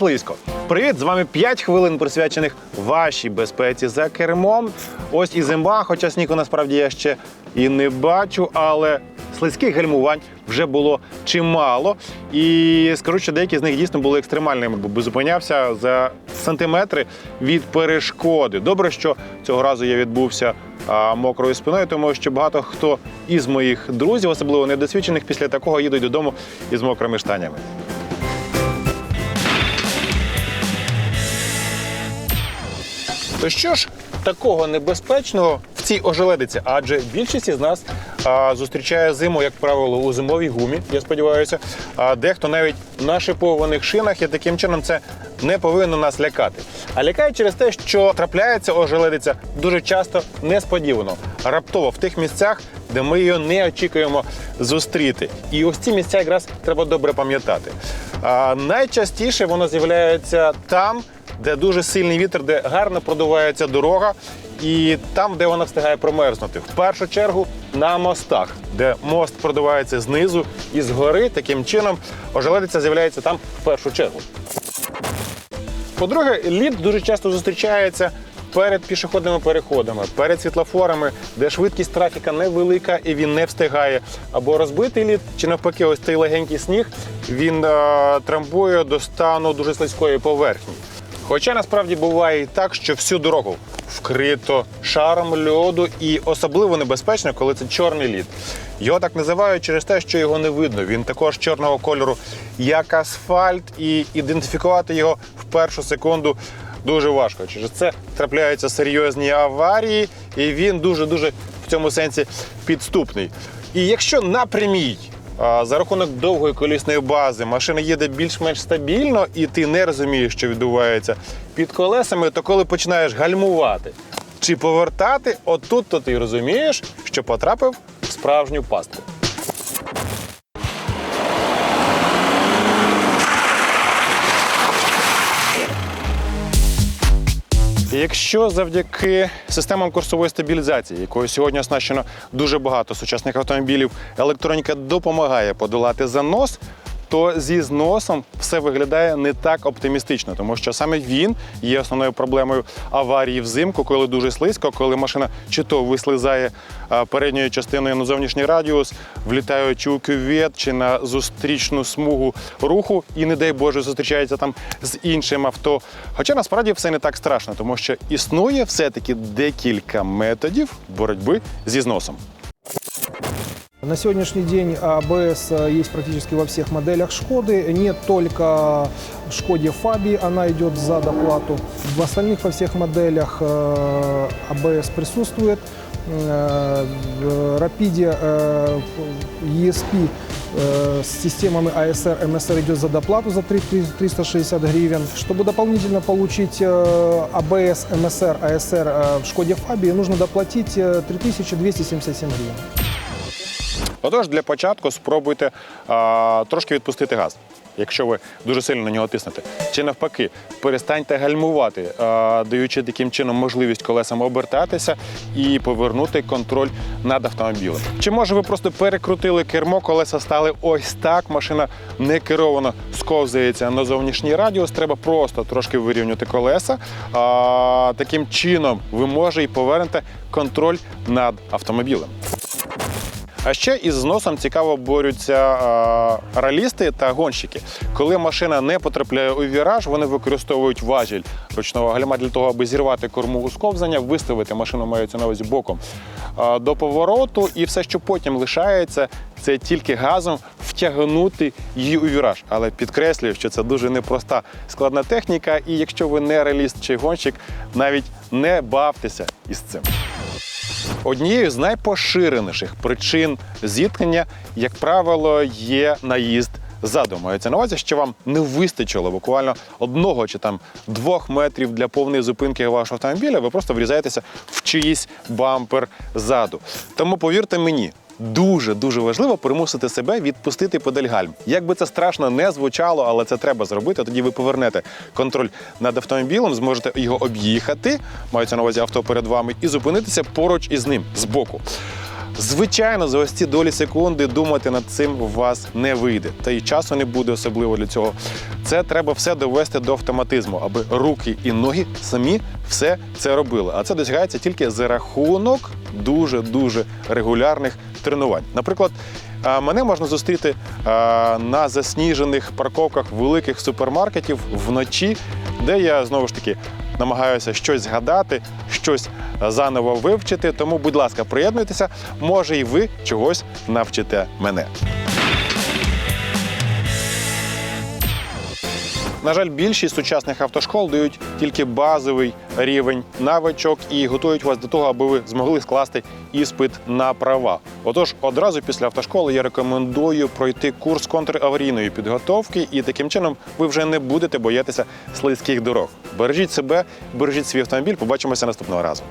слизько. Привіт, з вами 5 хвилин присвячених вашій безпеці за кермом. Ось і зима, хоча снігу насправді я ще і не бачу, але слизьких гальмувань вже було чимало. І скажу, що деякі з них дійсно були екстремальними, бо зупинявся за сантиметри від перешкоди. Добре, що цього разу я відбувся мокрою спиною, тому що багато хто із моїх друзів, особливо недосвідчених, після такого їдуть додому із мокрими штанями. То що ж такого небезпечного в цій ожеледиці? Адже більшість із нас а, зустрічає зиму, як правило, у зимовій гумі, я сподіваюся. А дехто навіть на шипованих шинах, і таким чином це не повинно нас лякати. А лякає через те, що трапляється ожеледиця дуже часто несподівано, раптово в тих місцях, де ми її не очікуємо зустріти. І ось ці місця якраз треба добре пам'ятати. Найчастіше воно з'являється там, де дуже сильний вітер, де гарно продувається дорога, і там, де вона встигає промерзнути. В першу чергу на мостах, де мост продувається знизу і згори. Таким чином ожеледиця з'являється там в першу чергу. По-друге, лід дуже часто зустрічається перед пішохідними переходами, перед світлофорами, де швидкість трафіка невелика і він не встигає. Або розбитий лід, чи навпаки, ось цей легенький сніг він е, трамбує до стану дуже слизької поверхні. Хоча насправді буває і так, що всю дорогу вкрито шаром льоду, і особливо небезпечно, коли це чорний лід. Його так називають через те, що його не видно. Він також чорного кольору, як асфальт, і ідентифікувати його в першу секунду дуже важко. Через це трапляються серйозні аварії, і він дуже дуже в цьому сенсі підступний. І якщо напрямій За рахунок довгої колісної бази машина їде більш-менш стабільно, і ти не розумієш, що відбувається під колесами, то коли починаєш гальмувати чи повертати, отут то ти розумієш, що потрапив в справжню пастку. Якщо завдяки системам курсової стабілізації, якою сьогодні оснащено дуже багато сучасних автомобілів, електроніка допомагає подолати занос, то зі зносом все виглядає не так оптимістично, тому що саме він є основною проблемою аварії взимку, коли дуже слизько, коли машина чи то вислизає передньою частиною на зовнішній радіус, влітаючи у кювет чи на зустрічну смугу руху, і, не дай Боже, зустрічається там з іншим авто. Хоча насправді все не так страшно, тому що існує все-таки декілька методів боротьби зі зносом. На сегодняшний день АБС э, есть практически во всех моделях Шкоды. Нет только в Шкоде Фаби, она идет за доплату. В остальных во всех моделях э, АБС присутствует. Э, В Рапиде э, ESP э, с системами ASR, MSR идет за доплату за 3 360 гривен. Чтобы дополнительно получить э, АБС, MSR, ASR э, в Шкоде Фабии, нужно доплатить э, 3277 гривен. Отож, для початку спробуйте а, трошки відпустити газ. Якщо ви дуже сильно на нього тиснете, чи навпаки, перестаньте гальмувати, а, даючи таким чином можливість колесам обертатися і повернути контроль над автомобілем. Чи може ви просто перекрутили кермо, колеса стали ось так, машина не керовано сковзається на зовнішній радіус, треба просто трошки вирівняти колеса. А, таким чином ви може і повернете контроль над автомобілем. А ще із зносом цікаво борються а, ралісти та гонщики. Коли машина не потрапляє у віраж, вони використовують важіль ручного гальма для того, аби зірвати корму у сковзання, виставити машину мається на увазі боком а, до повороту, і все, що потім лишається, це тільки газом втягнути її у віраж. Але підкреслюю, що це дуже непроста складна техніка, і якщо ви не раліст чи гонщик, навіть не бавтеся із цим. Однією з найпоширеніших причин зіткнення, як правило, є наїзд ззаду. Мається на увазі, що вам не вистачило буквально одного чи там двох метрів для повної зупинки вашого автомобіля. Ви просто врізаєтеся в чиїсь бампер ззаду. Тому повірте мені. Дуже дуже важливо примусити себе відпустити педаль гальм. Як це страшно не звучало, але це треба зробити. Тоді ви повернете контроль над автомобілем, зможете його об'їхати, мається на увазі авто перед вами, і зупинитися поруч із ним збоку. Звичайно, за ось ці долі секунди думати над цим у вас не вийде. Та й часу не буде особливо для цього. Це треба все довести до автоматизму, аби руки і ноги самі все це робили. А це досягається тільки за рахунок дуже дуже регулярних тренувань. Наприклад, мене можна зустріти на засніжених парковках великих супермаркетів вночі, де я знову ж таки намагаюся щось згадати, щось заново вивчити. Тому, будь ласка, приєднуйтеся, може, і ви чогось навчите мене. На жаль, більшість сучасних автошкол дають тільки базовий рівень навичок і готують вас до того, аби ви змогли скласти іспит на права. Отож, одразу після автошколи я рекомендую пройти курс контраварійної підготовки, і таким чином ви вже не будете боятися слизьких дорог. Бережіть себе, бережіть свій автомобіль. Побачимося наступного разу.